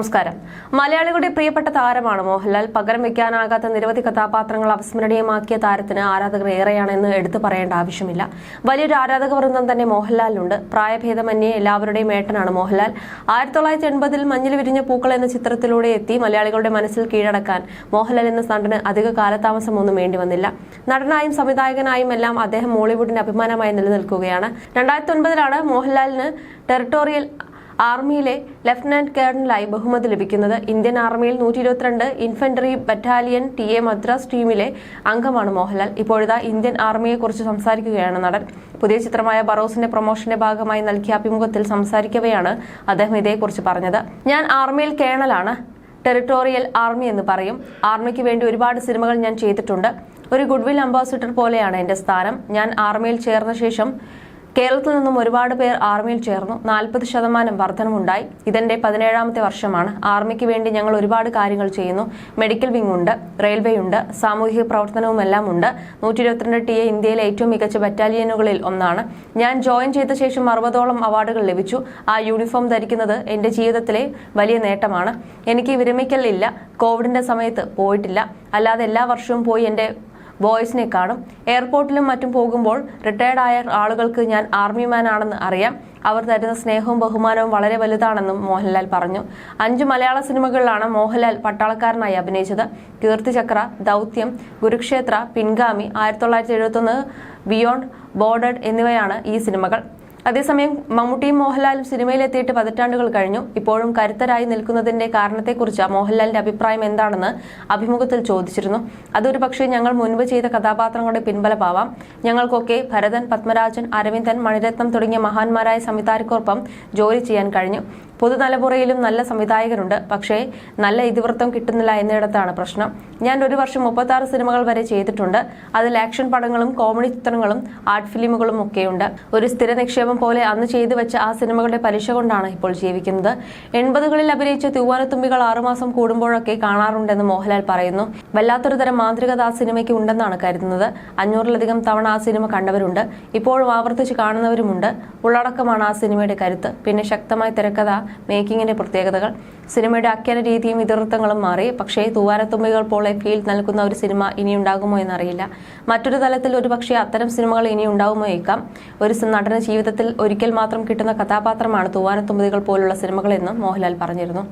നമസ്കാരം. മലയാളികളുടെ പ്രിയപ്പെട്ട താരമാണ് മോഹൻലാൽ. പകരം വെക്കാനാകാത്ത നിരവധി കഥാപാത്രങ്ങൾ അവസ്മരണീയമാക്കിയ താരത്തിന് ആരാധകർ ഏറെയാണെന്ന് എടുത്തു പറയേണ്ട ആവശ്യമില്ല. വലിയൊരു ആരാധക വൃന്ദം തന്നെ മോഹൻലാലിനുണ്ട്. പ്രായഭേദമന്യേ എല്ലാവരുടെയും ഏട്ടനാണ് മോഹൻലാൽ. ആയിരത്തി തൊള്ളായിരത്തി എൺപതിൽ മഞ്ഞിൽ വിരിഞ്ഞ പൂക്കൾ എന്ന ചിത്രത്തിലൂടെ എത്തി മലയാളികളുടെ മനസ്സിൽ കീഴടക്കാൻ മോഹൻലാൽ എന്ന നടന് അധിക കാലതാമസമൊന്നും വേണ്ടി വന്നില്ല. നടനായും സംവിധായകനായും എല്ലാം അദ്ദേഹം മോളിവുഡിന്റെ അഭിമാനമായി നിലനിൽക്കുകയാണ്. രണ്ടായിരത്തി ഒൻപതിലാണ് മോഹൻലാലിന് ടെറിട്ടോറിയൽ ആർമിയിലെ ലഫ്റ്റനന്റ് കേണലായി ബഹുമതി ലഭിക്കുന്നത് ഇന്ത്യൻ ആർമിയിൽ നൂറ്റി ഇരുപത്തിരണ്ട് infantry battalion T A Madras ടീമിലെ അംഗമാണ് മോഹൻലാൽ. ഇപ്പോഴത്തെ ഇന്ത്യൻ ആർമിയെക്കുറിച്ച് സംസാരിക്കുകയാണ് നടൻ. പുതിയ ചിത്രമായ ബറോസിന്റെ പ്രൊമോഷന്റെ ഭാഗമായി നൽകിയ അഭിമുഖത്തിൽ സംസാരിക്കവെയാണ് അദ്ദേഹം ഇതേക്കുറിച്ച് പറഞ്ഞത്. ഞാൻ ആർമിയിൽ കേണലാണ് ടെറിട്ടോറിയൽ ആർമി എന്ന് പറയും. ആർമിക്ക് വേണ്ടി ഒരുപാട് സിനിമകൾ ഞാൻ ചെയ്തിട്ടുണ്ട്. ഒരു ഗുഡ്വിൽ അംബാസിഡർ പോലെയാണ് എന്റെ സ്ഥാനം. ഞാൻ ആർമിയിൽ ചേർന്ന ശേഷം കേരളത്തിൽ നിന്നും ഒരുപാട് പേർ ആർമിയിൽ ചേർന്നു. നാൽപ്പത് ശതമാനം വർധനമുണ്ടായി. ഇതെന്റെ പതിനേഴാമത്തെ വർഷമാണ്. ആർമിക്ക് വേണ്ടി ഞങ്ങൾ ഒരുപാട് കാര്യങ്ങൾ ചെയ്യുന്നു. മെഡിക്കൽ വിംഗ് ഉണ്ട് റെയിൽവേ ഉണ്ട് സാമൂഹിക പ്രവർത്തനവുമെല്ലാം ഉണ്ട്. നൂറ്റി ഇരുപത്തിരണ്ട് ടി എ ഇന്ത്യയിലെ ഏറ്റവും മികച്ച ബറ്റാലിയനുകളിൽ ഒന്നാണ്. ഞാൻ ജോയിൻ ചെയ്ത ശേഷം അറുപതോളം അവാർഡുകൾ ലഭിച്ചു. ആ യൂണിഫോം ധരിക്കുന്നത് എന്റെ ജീവിതത്തിലെ വലിയ നേട്ടമാണ്. എനിക്ക് വിരമിക്കലില്ല. കോവിഡിന്റെ സമയത്ത് പോയിട്ടില്ല. അല്ലാതെ എല്ലാ വർഷവും പോയി എന്റെ ബോയ്സിനെ കാണും. എയർപോർട്ടിലും മറ്റും പോകുമ്പോൾ റിട്ടയർഡ് ആയ ആളുകൾക്ക് ഞാൻ ആർമിമാൻ ആണെന്ന് അറിയാം. അവർ തരുന്ന സ്നേഹവും ബഹുമാനവും വളരെ വലുതാണെന്നും മോഹൻലാൽ പറഞ്ഞു. അഞ്ച് മലയാള സിനിമകളിലാണ് മോഹൻലാൽ പട്ടാളക്കാരനായി അഭിനയിച്ചത്. കീർത്തിചക്ര ദൗത്യം കുരുക്ഷേത്ര പിൻഗാമി ആയിരത്തി തൊള്ളായിരത്തി എഴുപത്തൊന്ന് ബിയോണ്ട് ബോർഡഡ് എന്നിവയാണ് ഈ സിനിമകൾ. അതേസമയം മമ്മൂട്ടിയും മോഹൻലാലും സിനിമയിലെത്തിയിട്ട് പതിറ്റാണ്ടുകൾ കഴിഞ്ഞു. ഇപ്പോഴും കരുത്തരായി നിൽക്കുന്നതിന്റെ കാരണത്തെക്കുറിച്ച് മോഹൻലാലിന്റെ അഭിപ്രായം എന്താണെന്ന് അഭിമുഖത്തിൽ ചോദിച്ചിരുന്നു. അതൊരു പക്ഷേ ഞങ്ങൾ മുൻപ് ചെയ്ത കഥാപാത്രങ്ങളുടെ പിൻബലമാവാം. ഞങ്ങൾക്കൊക്കെ ഭരതൻ പത്മരാജൻ അരവിന്ദൻ മണിരത്നം തുടങ്ങിയ മഹാന്മാരായ സംവിധായകർക്കൊപ്പം ജോലി ചെയ്യാൻ കഴിഞ്ഞു. പുതുതലമുറയിലും നല്ല സംവിധായകരുണ്ട്. പക്ഷേ നല്ല ഇതിവൃത്തം കിട്ടുന്നില്ല എന്നിടത്താണ് പ്രശ്നം. ഞാൻ ഒരു വർഷം മുപ്പത്തി ആറ് സിനിമകൾ വരെ ചെയ്തിട്ടുണ്ട്. അതിൽ ആക്ഷൻ പടങ്ങളും കോമഡി ചിത്രങ്ങളും ആർട്ട് ഫിലിമുകളും ഒക്കെയുണ്ട്. ഒരു സ്ഥിര നിക്ഷേപം പോലെ അന്ന് ചെയ്തു വെച്ച ആ സിനിമകളുടെ പലിശ കൊണ്ടാണ് ഇപ്പോൾ ജീവിക്കുന്നത്. എൺപതുകളിൽ അഭിനയിച്ച തൂവാനത്തുമ്പികൾ ആറുമാസം കൂടുമ്പോഴൊക്കെ കാണാറുണ്ടെന്ന് മോഹൻലാൽ പറയുന്നു. വല്ലാത്തൊരു തരം മാന്ത്രികത ആ സിനിമയ്ക്ക് ഉണ്ടെന്നാണ് കരുതുന്നത്. അഞ്ഞൂറിലധികം തവണ ആ സിനിമ കണ്ടവരുണ്ട്. ഇപ്പോഴും ആവർത്തിച്ച് കാണുന്നവരുമുണ്ട്. ഉള്ളടക്കമാണ് ആ സിനിമയുടെ കരുത്ത്. പിന്നെ ശക്തമായ തിരക്കഥ മേക്കിങ്ങിന്റെ പ്രത്യേകതകൾ. സിനിമയുടെ ആഖ്യാന രീതിയും ഇതിവൃത്തങ്ങളും മാറി. പക്ഷേ തൂവാനത്തുമ്പികൾ പോലെ ഫീൽ നൽകുന്ന ഒരു സിനിമ ഇനി ഉണ്ടാകുമോ എന്നറിയില്ല. മറ്റൊരു തലത്തിൽ ഒരു പക്ഷേ അത്തരം സിനിമകൾ ഇനി ഉണ്ടാകുമോ ഏക്കാം ഒരു നടന് ജീവിതത്തിൽ ജീവിതത്തിൽ ഒരിക്കൽ മാത്രം കിട്ടുന്ന കഥാപാത്രമാണ് തൂവാനത്തുമ്പതികൾ പോലുള്ള സിനിമകളെന്നും മോഹൻലാൽ പറഞ്ഞിരുന്നു.